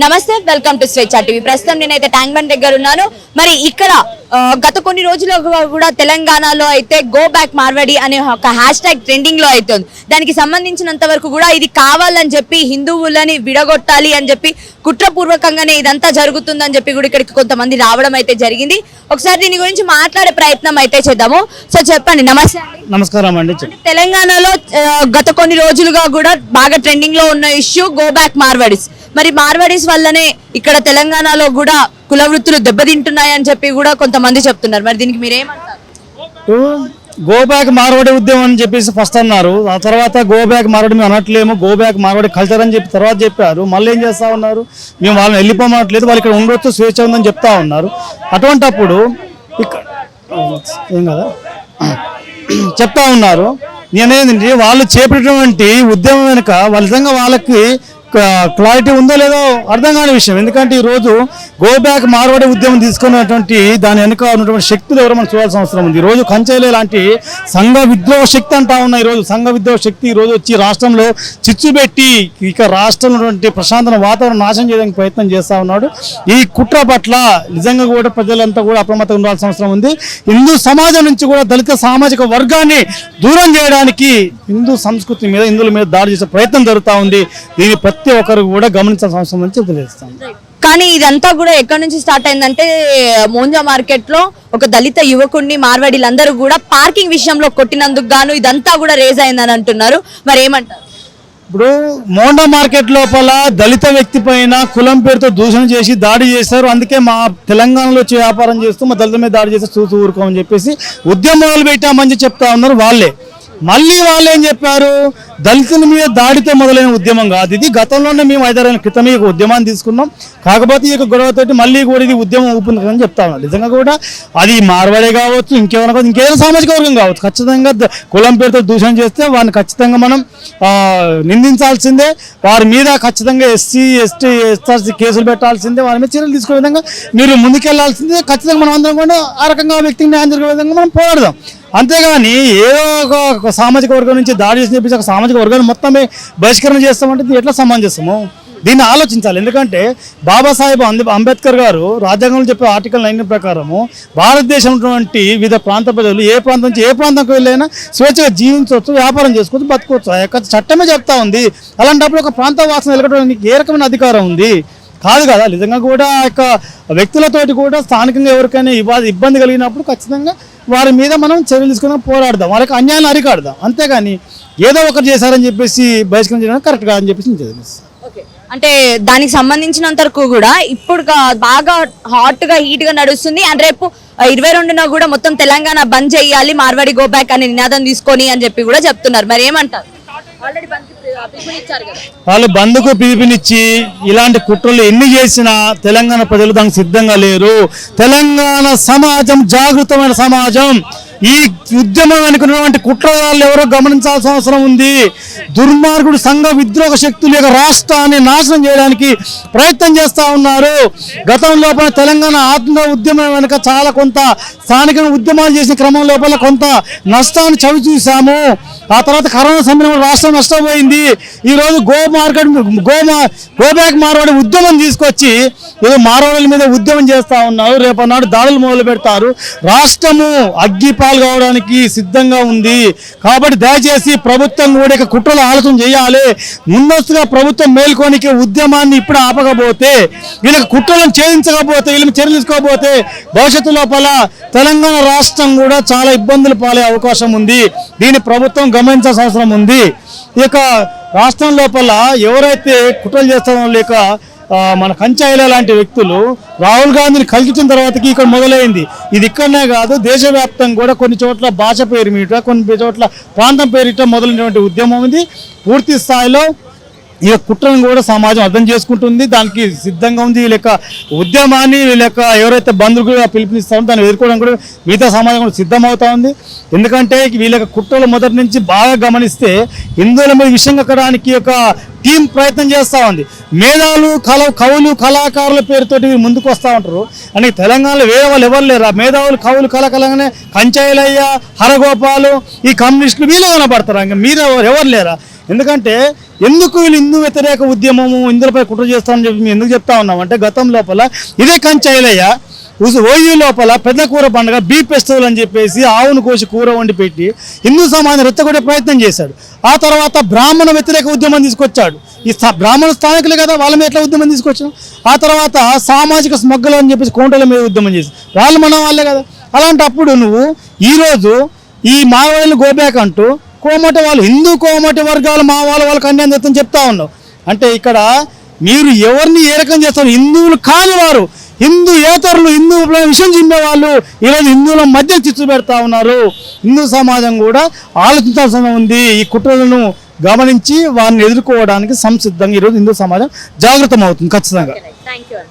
నమస్తే welcome to స్వేచ్ఛ TV. ప్రస్తుతం నేనైతే ట్యాంక్ బండ్ దగ్గర ఉన్నాను. మరి ఇక్కడ గత కొన్ని రోజులుగా కూడా తెలంగాణలో అయితే గో బ్యాక్ మార్వాడి అనే ఒక హ్యాష్ ట్యాగ్ ట్రెండింగ్లో అవుతుంది దానికి సంబంధించినంత వరకు కూడా ఇది కావాలని చెప్పి హిందువులని విడగొట్టాలి అని చెప్పి కుట్రపూర్వకంగానే ఇదంతా జరుగుతుందని చెప్పి కూడా ఇక్కడికి కొంతమంది రావడం అయితే జరిగింది. ఒకసారి దీని గురించి మాట్లాడే ప్రయత్నం అయితే చేద్దాము. సో చెప్పండి నమస్తే నమస్కారం అండి. తెలంగాణలో గత కొన్ని రోజులుగా కూడా బాగా ట్రెండింగ్లో ఉన్న ఇష్యూ గో బ్యాక్ మార్వాడీస్ మరి మార్వాడీస్ వల్లనే ఇక్కడ తెలంగాణలో కూడా కుల వృత్తులు దెబ్బతింటున్నాయని చెప్పి కూడా కొంతమంది చెప్తున్నారు. మరి దీనికి మీరేమంటారు? గోబ్యాక్ మార్వాడి ఉద్యమం అని చెప్పేసి ఫస్ట్ అన్నారు. ఆ తర్వాత గోబ్యాక్ మార్వాడి మేము అనట్లేము. గోబ్యాక్ మార్వాడి కల్చర్ అని చెప్పి తర్వాత చెప్పారు. మళ్ళీ ఏం చేస్తా ఉన్నారు? మేము వాళ్ళని వెళ్ళిపోమనట్లేదు వాళ్ళు ఇక్కడ ఉండొచ్చు స్వేచ్ఛ ఉందని చెప్తా ఉన్నారు. అటువంటప్పుడు ఇక్కడ ఏం కదా? చెప్తా ఉన్నారు. నేనేంటంటే వాళ్ళు చేపట్టినటువంటి ఉద్యమం వెనుక వాళ్ళ వాళ్ళకి క్లారిటీ ఉందో లేదో అర్థం కాని విషయం. ఎందుకంటే ఈ రోజు గో బ్యాక్ మార్వాడి ఉద్యమం తీసుకున్నటువంటి దాని వెనుక ఉన్నటువంటి శక్తులు ఎవరో మనం చూడాల్సిన అవసరం ఉంది. ఈరోజు రోజు కంచెలే లాంటి సంఘ విద్రోహ శక్తి అంటా ఉన్నాయి ఈ రోజు సంఘ విద్రోహ శక్తి ఈ రోజు వచ్చి రాష్ట్రంలో చిచ్చు పెట్టి ఇక రాష్ట్రంలో ఉన్నటువంటి వాతావరణం నాశనం చేయడానికి ప్రయత్నం చేస్తూ ఉన్నాడు. ఈ కుట్ర పట్ల నిజంగా కూడా ప్రజలంతా కూడా అప్రమత్తంగా ఉండాల్సిన అవసరం ఉంది. హిందూ సమాజం నుంచి కూడా దళిత సామాజిక వర్గాన్ని దూరం చేయడానికి హిందూ సంస్కృతి మీద హిందువుల మీద దాడి చేసే ప్రయత్నం జరుగుతూ ఉంది. దీని ప్రతి ఒక్కరు కూడా గమనించాల్సిన అవసరం ఉందని తెలియజేస్తాను. కానీ ఇదంతా కూడా ఎక్కడి నుంచి స్టార్ట్ అయిందంటే మోంజా మార్కెట్లో ఒక దళిత యువకుడిని మార్వాడీలందరూ కూడా పార్కింగ్ విషయంలో కొట్టినందుకు గాను ఇదంతా కూడా రేజ్ అయిందని అంటున్నారు. మరి ఏమంటారు ఇప్పుడు మోండా మార్కెట్ లోపల దళిత వ్యక్తి పైన కులం పేరుతో దూషణ చేసి దాడి చేశారు. అందుకే మా తెలంగాణలో వచ్చి వ్యాపారం చేస్తూ మా దళిత మీద దాడి చేస్తే చూస్తూ ఊరుకోమని చెప్పేసి ఉద్యమాలు పెట్టామని చెప్తా ఉన్నారు వాళ్ళే. మళ్ళీ వాళ్ళు ఏం చెప్పారు? దళితుల మీద దాడితో మొదలైన ఉద్యమం కాదు ఇది. గతంలోనే మేము ఐదారు క్రితమే ఈ ఉద్యమాన్ని తీసుకున్నాం. కాకపోతే ఈ యొక్క గొడవతోటి మళ్ళీ కూడా ఇది ఉద్యమం ఊపుందని చెప్తా ఉన్నాం. నిజంగా కూడా అది మార్వాడే కావచ్చు ఇంకేమైనా కావచ్చు ఇంకేదైనా సామాజిక వర్గం కావచ్చు. ఖచ్చితంగా కులం పేరుతో దూషణ చేస్తే వారిని ఖచ్చితంగా మనం నిందించాల్సిందే. వారి మీద ఖచ్చితంగా ఎస్సీ ఎస్టీ ఎస్ఆర్సీ కేసులు పెట్టాల్సిందే. వారి మీద చర్యలు తీసుకునే విధంగా మీరు ముందుకెళ్ళాల్సిందే. ఖచ్చితంగా మనం అందరం కూడా ఆ రకంగా వ్యక్తిని న్యాయం జరిగే విధంగా మనం పోరాడదాం. అంతేగాని ఏదో ఒక ఒక సామాజిక వర్గం నుంచి దాడి చేసి చెప్పేసి ఒక సామాజిక వర్గాన్ని మొత్తమే బహిష్కరణ చేస్తామంటే ఇది ఎట్లా సమంజసము? దీన్ని ఆలోచించాలి. ఎందుకంటే బాబాసాహెబ్ అంబేద్కర్ గారు రాజ్యాంగంలో చెప్పే ఆర్టికల్ నైన్ ప్రకారము భారతదేశం వివిధ ప్రాంత ప్రజలు ఏ ప్రాంతం నుంచి ఏ ప్రాంతంకి వెళ్ళైనా స్వేచ్ఛగా జీవించవచ్చు వ్యాపారం చేసుకోవచ్చు బతకవచ్చు. ఆ యొక్క చట్టమే చెప్తా ఉంది. అలాంటప్పుడు ఒక ప్రాంత వాసన వెలగడానికి ఏ రకమైన అధికారం ఉంది? కాదు కదా నిజంగా కూడా ఆ యొక్క వ్యక్తులతోటి కూడా స్థానికంగా ఎవరికైనా ఇబ్బంది ఇబ్బంది కలిగినప్పుడు ఖచ్చితంగా వారి మీద మనం చర్యలు తీసుకుని పోరాడదాం. వాళ్ళకి అన్యాయాన్ని అరికాడదాం. అంతేగాని ఏదో ఒకటి చేశారని చెప్పేసి బహిష్కరణ చేయడం కరెక్ట్ కాదని చెప్పేసి నేను. అంటే దానికి సంబంధించినంత వరకు కూడా ఇప్పుడు బాగా హాట్గా హీట్గా నడుస్తుంది. అండ్ రేపు ఇరవై రెండున కూడా మొత్తం తెలంగాణ బంద్ చేయాలి. మార్వాడి గో బ్యాక్ అనే నినాదం తీసుకొని అని చెప్పి కూడా చెప్తున్నారు. మరి ఏమంటారు? వాళ్ళు బంద్కు పిలుపునిచ్చి ఇలాంటి కుట్రలు ఎన్ని చేసినా తెలంగాణ ప్రజలు దానికి సిద్ధంగా లేరు. తెలంగాణ సమాజం జాగృతమైన సమాజం. ఈ ఉద్యమం వెనుకున్నటువంటి కుట్రదారులు ఎవరో గమనించాల్సిన అవసరం ఉంది. దుర్మార్గుడు సంఘ విద్రోహ శక్తులు యొక్క రాష్ట్రాన్ని నాశనం చేయడానికి ప్రయత్నం చేస్తూ ఉన్నారు. గతం లోపల తెలంగాణ ఆత్మ ఉద్యమం వెనుక చాలా కొంత స్థానిక ఉద్యమాలు చేసిన క్రమం లోపల కొంత నష్టాన్ని చవిచూసాము ఆ తర్వాత కరోనా సమయంలో రాష్ట్రం నష్టపోయింది. ఈరోజు గో మార్కెట్ గో మా- గో బ్యాక్ మార్వాడి ఉద్యమం తీసుకొచ్చి ఏదో మార్వాడల మీద ఉద్యమం చేస్తా ఉన్నారు. రేపన్నాడు దాడులు మొదలు పెడతారు. రాష్ట్రము అగ్గిపాలు కావడానికి సిద్ధంగా ఉంది. కాబట్టి దయచేసి ప్రభుత్వం కూడా ఇక కుట్రలు ఆలోచన చేయాలి. ముందస్తుగా ప్రభుత్వం మేల్కొనికి ఉద్యమాన్ని ఇప్పుడు ఆపకపోతే వీళ్ళకి కుట్రలను ఛేదించకపోతే వీళ్ళని చర్యలు తీసుకోకపోతే భవిష్యత్తు లోపల తెలంగాణ రాష్ట్రం కూడా చాలా ఇబ్బందులు పాలే అవకాశం ఉంది. దీన్ని ప్రభుత్వం గమనించాల్సిన అవసరం ఉంది. ఇక రాష్ట్రం లోపల ఎవరైతే కుట్రలు చేస్తారో లేక మన కంచాయిల లాంటి వ్యక్తులు రాహుల్ గాంధీని కలిగించిన తర్వాతకి ఇక్కడ మొదలైంది. ఇది ఇక్కడనే కాదు దేశవ్యాప్తంగా కూడా కొన్ని చోట్ల భాష పేరు మీట కొన్ని చోట్ల ప్రాంతం పేరిట మొదలైనటువంటి ఉద్యమం ఇది పూర్తి స్థాయిలో ఈ యొక్క కుట్రను కూడా సమాజం అర్థం చేసుకుంటుంది. దానికి సిద్ధంగా ఉంది. లేక ఉద్యమాన్ని లేక యొక్క ఎవరైతే బంధువులుగా పిలుపునిస్తారో దాన్ని ఎదుర్కోవడం కూడా మిగతా సమాజం కూడా సిద్ధమవుతా ఉంది. ఎందుకంటే వీళ్ళ యొక్క కుట్రలు మొదటి నుంచి బాగా గమనిస్తే హిందువుల మీద విషయం ఒక టీం ప్రయత్నం చేస్తూ ఉంది. మేధావులు కళ కవులు కళాకారుల పేరుతోటి ముందుకు వస్తూ ఉంటారు. అని తెలంగాణలో వేరే వాళ్ళు ఎవరు లేరు? ఆ మేధావులు కవులు కళాకారులనే కంచాయిలయ్య హరగోపాలు ఈ కమ్యూనిస్టులు వీళ్ళు కనబడతారు? ఇంకా మీరు ఎవరు లేరా? ఎందుకంటే ఎందుకు వీళ్ళు హిందూ వ్యతిరేక ఉద్యమము హిందువులపై కుట్ర చేస్తామని చెప్పి మేము ఎందుకు చెప్తా ఉన్నాం అంటే గతం లోపల ఇదే కంచైలయ్య ఓయూ లోపల పెద్ద కూర పండుగ బీ ఫెస్టివల్ అని చెప్పేసి ఆవును కోసి కూర వండి పెట్టి హిందూ సమాజం రెచ్చగొట్టే ప్రయత్నం చేశాడు. ఆ తర్వాత బ్రాహ్మణ వ్యతిరేక ఉద్యమం తీసుకొచ్చాడు. ఈ బ్రాహ్మణ స్థానికులు కదా వాళ్ళ మీద ఎట్లా ఉద్యమం తీసుకొచ్చాం? ఆ తర్వాత సామాజిక స్మగ్గులు అని చెప్పేసి కోంటల మీద ఉద్యమం చేసి వాళ్ళు మన వాళ్ళే కదా. అలాంటప్పుడు నువ్వు ఈరోజు ఈ మావోయిలు గోబ్యాక్ అంటూ కోమటి వాళ్ళు హిందూ కోమటి వర్గాలు మా వాళ్ళ వాళ్ళకి అన్యాయం చేస్తామని చెప్తా ఉన్నావు. అంటే ఇక్కడ మీరు ఎవరిని ఏ రకం చేస్తారు? హిందువులు కాని వారు హిందూ ఏతరులు హిందూ విషయం చిమ్మే ఈరోజు హిందువుల మధ్య చిచ్చు పెడతా ఉన్నారు. హిందూ సమాజం కూడా ఆలోచించాల్సిన ఉంది. ఈ కుట్రలను గమనించి వారిని ఎదుర్కోవడానికి సంసిద్ధంగా ఈరోజు హిందూ సమాజం జాగృతం అవుతుంది ఖచ్చితంగా